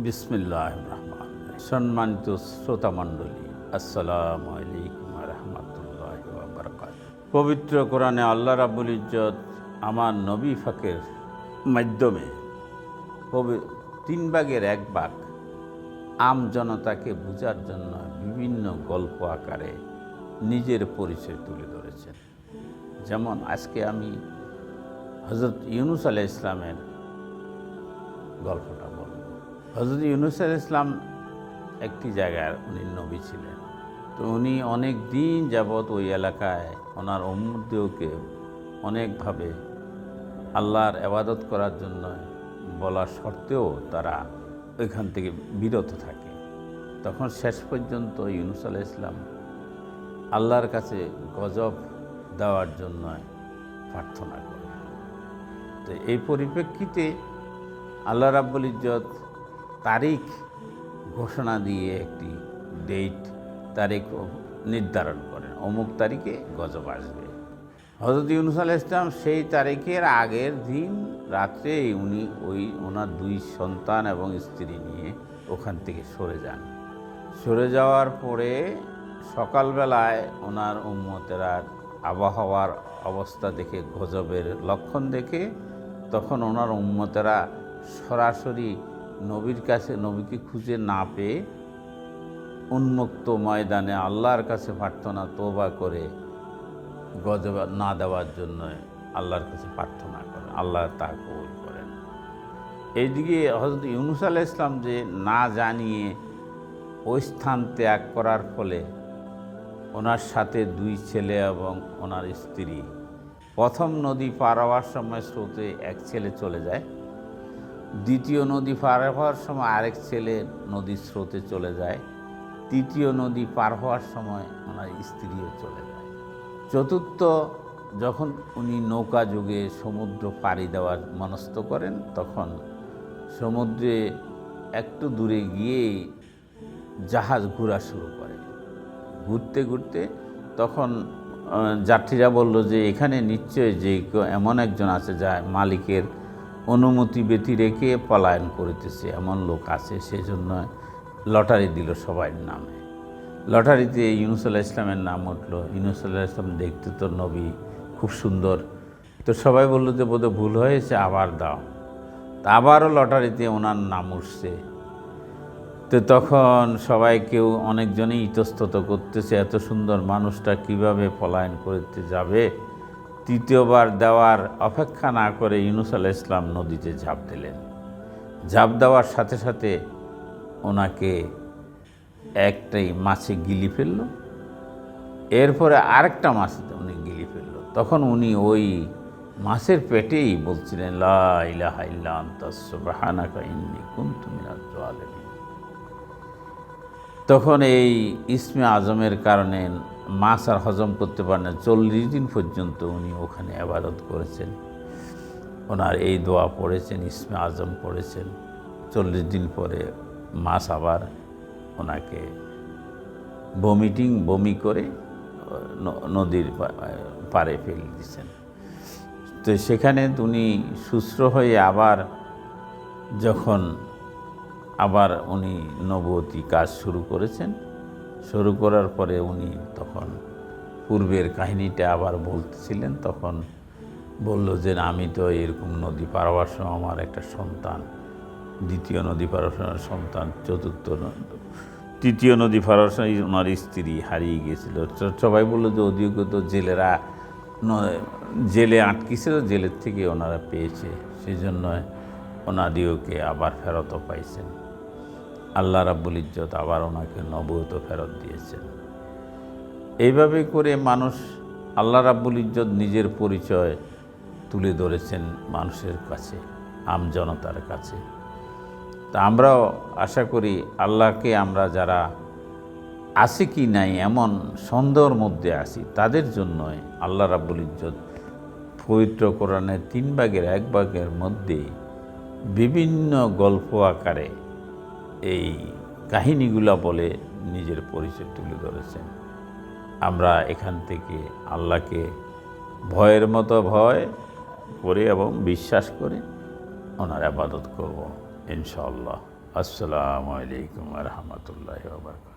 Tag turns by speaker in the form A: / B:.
A: বিসমিল্লাহ রহমান সম্মানিত শ্রোতামণ্ডলী, আসসালামু আলাইকুম রহমতুল্লাহ বারকাত পবিত্র কোরআনে আল্লাহ রাবুল ইজ্জত আমার নবী ফাঁকের মাধ্যমে তিন ভাগের এক ভাগ আম জনতাকে বোঝার জন্য বিভিন্ন গল্প আকারে নিজের পরিচয় তুলে ধরেছেন। যেমন আজকে আমি হজরত ইউনুস আলাহ ইসলামের গল্পটা বলব। হজরত ইউনুস আলাহ ইসলাম একটি জায়গার উনি নবী ছিলেন। তো উনি অনেক দিন যাবৎ ওই এলাকায় ওনার অমুদেরকে অনেকভাবে আল্লাহর আবাদত করার জন্য বলা সত্ত্বেও তারা ওইখান থেকে বিরত থাকে। তখন শেষ পর্যন্ত ইউনুস আলাহ ইসলাম আল্লাহর কাছে গজব দেওয়ার জন্য প্রার্থনা করে তো এই পরিপ্রেক্ষিতে আল্লাহ রাব্বুল ইজ্জত তারিখ ঘোষণা দিয়ে একটি ডেট তারিখ নির্ধারণ করেন। অমুক তারিখে গজব আসবে। হজরত ইউনুস আলাহ ইসলাম সেই তারিখের আগের দিন রাত্রেই উনি ওই ওনার দুই সন্তান এবং স্ত্রী নিয়ে ওখান থেকে সরে যান। সরে যাওয়ার পরে সকালবেলায় ওনার উম্মতেরা আবহাওয়ার অবস্থা দেখে, গজবের লক্ষণ দেখে তখন ওনার উম্মতেরা সরাসরি নবীর কাছে নবীকে খুঁজে না পেয়ে উন্মুক্ত ময়দানে আল্লাহর কাছে প্রার্থনা তোবা করে গজব না দেওয়ার জন্য আল্লাহর কাছে প্রার্থনা করেন, আল্লাহ তা কবুল করেন। এইদিকে হজরত ইউনুস আলাহ ইসলাম যে না জানিয়ে ওই স্থান ত্যাগ করার ফলে ওনার সাথে দুই ছেলে এবং ওনার স্ত্রী প্রথম নদী পার হওয়ার সময় স্রোতে এক ছেলে চলে যায়। দ্বিতীয় নদী পার হওয়ার সময় আরেক ছেলে নদীর স্রোতে চলে যায়। তৃতীয় নদী পার হওয়ার সময় ওনার স্ত্রীও চলে যায়। চতুর্থ, যখন উনি নৌকা যুগে সমুদ্র পাড়ি দেওয়ার মনস্থ করেন, তখন সমুদ্রে একটু দূরে গিয়ে জাহাজ ঘোরা শুরু করে। ঘুরতে ঘুরতে তখন যাত্রীরা বলল যে, এখানে নিশ্চয় যে এমন একজন আছে যা মালিকের অনুমতি ব্যতি রেখে পলায়ন করিতেছে। এমন লোক আছে সেই জন্য লটারি দিল সবাই নামে। লটারিতে ইউনুস আল্লাহ ইসলামের নাম উঠল। ইউনুস আল্লাহ ইসলাম দেখতে তো নবী, খুব সুন্দর। তো সবাই বলল যে, বোধহয় ভুল হয়েছে, আবার দাও। তা আবারও লটারিতে ওনার নাম উঠছে। তো তখন সবাই কেউ অনেকজনই ইতস্তত করতেছে, এত সুন্দর মানুষটা কীভাবে পলায়ন করতে যাবে? তৃতীয়বার দেওয়ার অপেক্ষা না করে ইউনুস আলাহ ইসলাম নদীতে ঝাঁপ দিলেন। ঝাঁপ দেওয়ার সাথে সাথে ওনাকে একটাই মাছে গিলি ফেলল। এরপরে আরেকটা মাছ উনি গিলি ফেলল। তখন উনি ওই মাছের পেটেই বলছিলেন তখন এই ইসমে আজমের কারণে মাছ আর হজম করতে পারেন না। চল্লিশ দিন পর্যন্ত উনি ওখানে আবাদত করেছেন। ওনার এই দোয়া পড়েছেন, ইসমে আজম পড়েছেন। চল্লিশ দিন পরে মাছ আবার ওনাকে বমিটিং, বমি করে নদীর পা- পাড়ে ফেলে দিয়েছেন। তো সেখানে উনি সুস্থ হয়ে আবার যখন আবার উনি নবতী কাজ শুরু করেছেন শুরু করার পরে উনি তখন পূর্বের কাহিনীটা আবার বলতেছিলেন, তখন বলল যে, আমি তো এরকম নদী পার হওয়ার সময় আমার একটা সন্তান, দ্বিতীয় নদী পার হওয়ার সময় সন্তান, চতুর্থ তৃতীয় নদী পার হওয়ার সময় ওনার স্ত্রী হারিয়ে গিয়েছিল। সবাই বলল যে, ওদিকে তো জেলেরা জেলে আটকিছিল, জেলের থেকে ওনারা পেয়েছে সেই জন্য ওনাদিওকে আবার ফেরতও পাইছেন। আল্লাহ রাব্বুল ইজ্জত আবার ওনাকে নবত ফেরত দিয়েছেন। এইভাবে করে মানুষ আল্লাহ রাব্বুল ইজ্জত নিজের পরিচয় তুলে ধরেছেন মানুষের কাছে, আম জনতার কাছে। তা আমরাও আশা করি আল্লাহকে আমরা যারা আছে কি নাই, এমন সন্দেহর মধ্যে আছি, তাদের জন্যই আল্লাহ রাব্বুল ইজ্জত পবিত্র কোরআনের তিন ভাগের এক ভাগের মধ্যে বিভিন্ন গল্প আকারে এই কাহিনীগুলা বলে নিজের পরিচয় তুলে ধরেছেন। আমরা এখান থেকে আল্লাহকে ভয়ের মতো ভয় করে এবং বিশ্বাস করে ওনার আবাদত করব, ইনশাআল্লাহ। আসসালামু আলাইকুম রহমতুল্লাহ বারকাত